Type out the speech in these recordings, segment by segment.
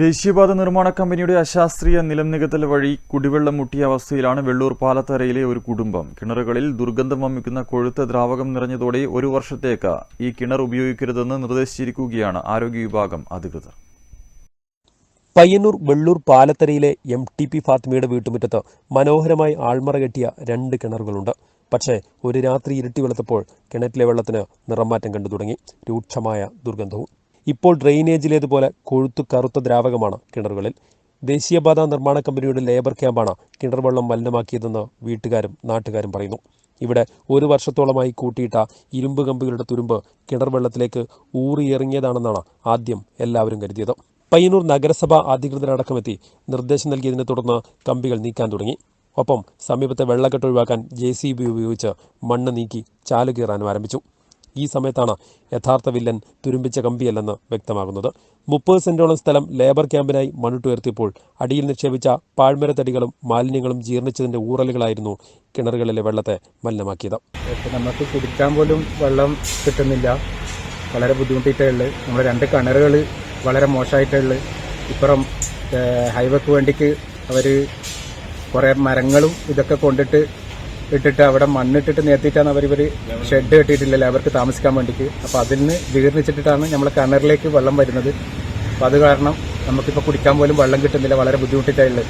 ദേശീയപാത നിർമ്മാണ കമ്പനിയുടെ അശാസ്ത്രീയ നിലം നികത്തൽ വഴി കുടിവെള്ളം മുട്ടിയ അവസ്ഥയിലാണ് വെള്ളൂർ പാലത്തറയിലെ ഒരു കുടുംബം. കിണറുകളിൽ ദുർഗന്ധം വമിക്കുന്ന കൊഴുത്ത ദ്രാവകം നിറഞ്ഞതോടെ ഒരു വർഷത്തേക്ക് ഈ കിണർ ഉപയോഗിക്കരുതെന്ന് നിർദ്ദേശിച്ചിരിക്കുകയാണ് ആരോഗ്യ വിഭാഗം അധികൃതർ. പയ്യന്നൂർ വെള്ളൂർ പാലത്തരയിലെ എം ടി പി ഫാത്തിമയുടെ വീട്ടുമുറ്റത്ത് മനോഹരമായി ആൾമറ കെട്ടിയ രണ്ട് കിണറുകളുണ്ട്. പക്ഷേ ഒരു രാത്രി ഇരുട്ടി വെളുത്തപ്പോൾ കിണറ്റിലെ വെള്ളത്തിന് നിറമാറ്റം കണ്ടു തുടങ്ങി. രൂക്ഷമായ ദുർഗന്ധവും ഇപ്പോൾ ഡ്രെയിനേജിലേതുപോലെ കൊഴുത്തു കറുത്ത ദ്രാവകമാണ് കിണറുകളിൽ. ദേശീയപാത നിർമ്മാണ കമ്പനിയുടെ ലേബർ ക്യാമ്പാണ് കിണർ വെള്ളം മലിനമാക്കിയതെന്ന് വീട്ടുകാരും നാട്ടുകാരും പറയുന്നു. ഇവിടെ ഒരു വർഷത്തോളമായി കൂട്ടിയിട്ട ഇരുമ്പ് കമ്പികളുടെ തുരുമ്പ് കിണർ വെള്ളത്തിലേക്ക് ഊറിയിറങ്ങിയതാണെന്നാണ് ആദ്യം എല്ലാവരും കരുതിയത്. പയ്യന്നൂർ നഗരസഭ അധികൃതരടക്കമെത്തി നിർദ്ദേശം നൽകിയതിനെ തുടർന്ന് കമ്പികൾ നീക്കാൻ തുടങ്ങി. ഒപ്പം സമീപത്തെ വെള്ളക്കെട്ട് ഒഴിവാക്കാൻ ജെ സി ബി ഉപയോഗിച്ച് മണ്ണ് നീക്കി ചാലുകീറാനും ആരംഭിച്ചു. ഈ സമയത്താണ് യഥാർത്ഥ വില്ലൻ തുരുമ്പിച്ച കമ്പിയല്ലെന്ന് വ്യക്തമാകുന്നത്. മുപ്പത് സെന്റോളം സ്ഥലം ലേബർ ക്യാമ്പിനായി മണ്ണിട്ടുയർത്തിയപ്പോൾ അടിയിൽ നിക്ഷേപിച്ച പാഴ്മരത്തടികളും മാലിന്യങ്ങളും ജീർണിച്ചതിന്റെ ഊറലുകളായിരുന്നു കിണറുകളിലെ വെള്ളത്തെ മലിനമാക്കിയത്. നമുക്ക് കുടിക്കാൻ പോലും വെള്ളം കിട്ടുന്നില്ല. വളരെ ബുദ്ധിമുട്ടിയിട്ടുള്ളത് നമ്മുടെ രണ്ട് കിണറുകൾ വളരെ മോശമായിട്ടുള്ളത് ഇപ്പുറം ഹൈവേക്ക് വേണ്ടിക്ക് അവർ കുറേ മരങ്ങളും ഇതൊക്കെ കൊണ്ടിട്ട് ഇട്ടിട്ട് അവിടെ മണ്ണിട്ടിട്ട് നിരത്തിയിട്ടാണ് അവർ ഇവർ ഷെഡ് കെട്ടിയിട്ടില്ലല്ലോ അവർക്ക് താമസിക്കാൻ വേണ്ടിയിട്ട്. അപ്പോൾ അതിന് ജീർണിച്ചിട്ടിട്ടാണ് നമ്മളെ കിണറിലേക്ക് വെള്ളം വരുന്നത്. അപ്പോൾ അത് കാരണം നമുക്കിപ്പോൾ കുടിക്കാൻ പോലും വെള്ളം കിട്ടുന്നില്ല വളരെ ബുദ്ധിമുട്ടിയിട്ടേ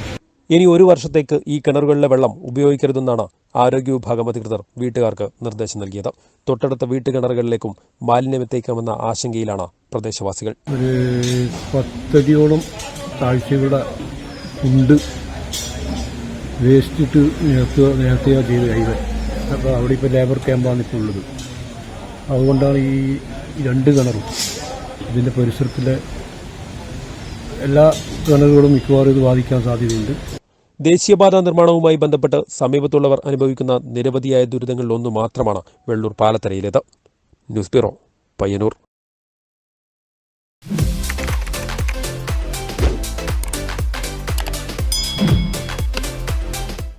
ഇനി ഒരു വർഷത്തേക്ക് ഈ കിണറുകളിലെ വെള്ളം ഉപയോഗിക്കരുതെന്നാണ് ആരോഗ്യ വിഭാഗം അധികൃതർ വീട്ടുകാർക്ക് നിർദ്ദേശം നൽകിയത്. തൊട്ടടുത്ത വീട്ടുകിണറുകളിലേക്കും മാലിന്യമെത്തിക്കാമെന്ന ആശങ്കയിലാണ് പ്രദേശവാസികൾ. ഒരു പദ്ധതിയോളം താഴ്ചകളുടെ ഉണ്ട്. വേസ്റ്റ് ഇട്ട് നിരത്തുക നിരത്തുക ചെയ്ത് ഹൈവേ അപ്പോൾ അവിടെ ഇപ്പോൾ ലേബർ ക്യാമ്പാണ് ഇപ്പോൾ ഉള്ളത്. അതുകൊണ്ടാണ് ഈ രണ്ട് കിണറും ഇതിന്റെ പരിസരത്തിലെ എല്ലാ കിണറുകളും മിക്കവാറും ഇത് ബാധിക്കാൻ സാധ്യതയുണ്ട്. ദേശീയപാത നിർമ്മാണവുമായി ബന്ധപ്പെട്ട് സമീപത്തുള്ളവർ അനുഭവിക്കുന്ന നിരവധിയായ ദുരിതങ്ങളിൽ ഒന്ന് മാത്രമാണ് വെള്ളൂർ പാലത്തരയിലേത് ന്യൂസ് ബ്യൂറോ പയ്യന്നൂർ.